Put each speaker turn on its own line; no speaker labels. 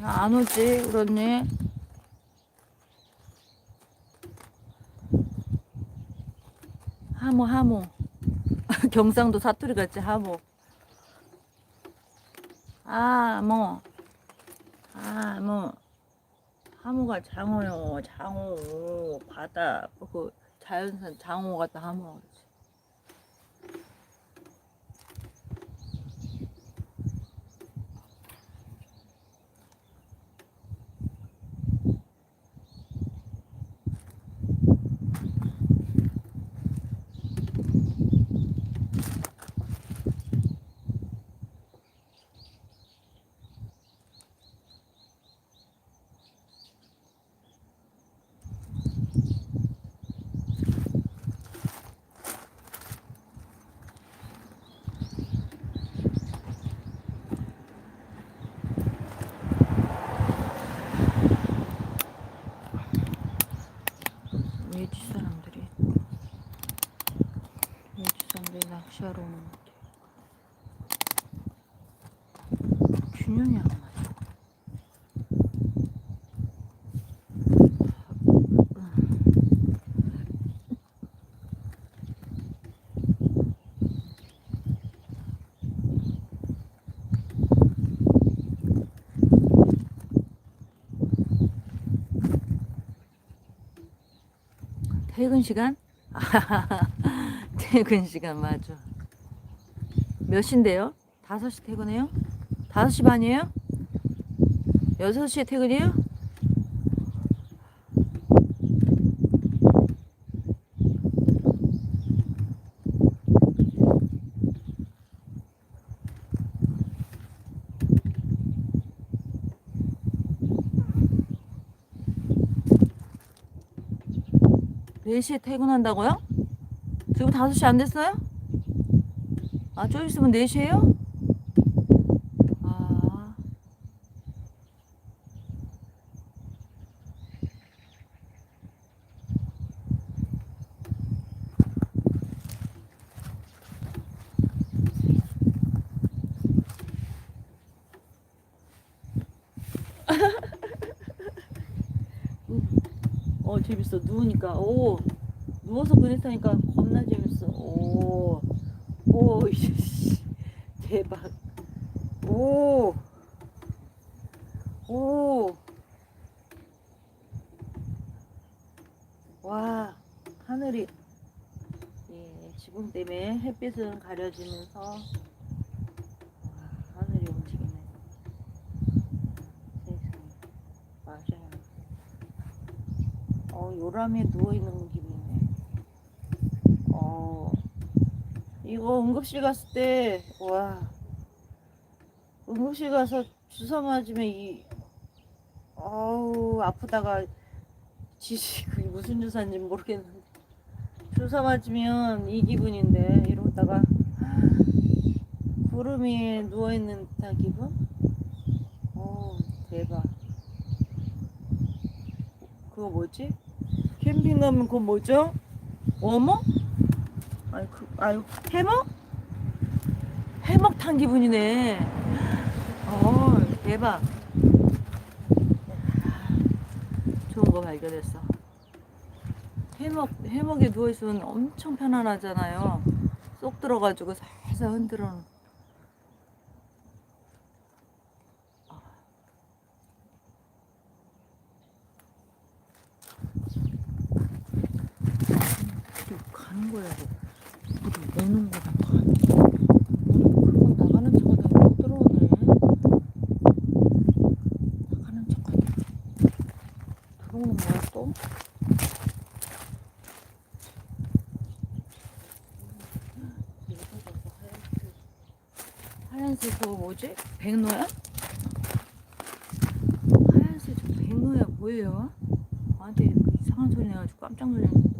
야, 안 오지, 우리 언니? 하모, 하모. 경상도 사투리 같지, 하모. 아, 뭐. 아, 뭐. 하모가 장어요, 장어. 바다, 그 자연산 장어 같다, 하모. 외지 사람들이 사람들이 낚시하러 오는 것 같아. 균형이 안 맞아. 퇴근 시간? 퇴근 시간 맞아. 몇 시인데요? 5시 퇴근해요? 5시 반이에요? 6시에 퇴근이에요? 네시에 퇴근한다고요? 지금 5시 안 됐어요? 아, 좀 있으면 4시에요? 아. 어, 재밌어. 누우니까. 오. 누워서 그랬다니까 겁나 재밌어. 오. 오, 씨. 대박. 오. 오. 와, 하늘이 예, 지붕 때문에 햇빛은 가려지면서 와, 하늘이 움직이네. 어, 요람에 누워 있는 기분이네. 어, 이거 응급실 갔을 때, 와, 응급실 가서 주사 맞으면 이, 어우, 아프다가 지지, 그게 무슨 주사인지 모르겠는데. 주사 맞으면 이 기분인데, 이러다가, 구름이 누워있는 듯한 기분? 어, 대박. 그거 뭐지? 캠핑 가면 그거 뭐죠? 어머? 아니 그 아유 해먹? 해먹 탄 기분이네. 어 대박. 좋은 거 발견했어. 해먹 해먹에 누워 있으면 엄청 편안하잖아요. 쏙 들어가지고 살살 흔들어. 가는 거야, 뭐. 어디 오는 거다, 거. 그건 나가는 척하다 못 들어오네. 나가는 척하다. 들어오는 거야, 또? 하얀색 그거 뭐지? 백로야? 하얀색 저 백로야 뭐예요? 나한테 그 이상한 소리 내가지고 깜짝 놀랐는데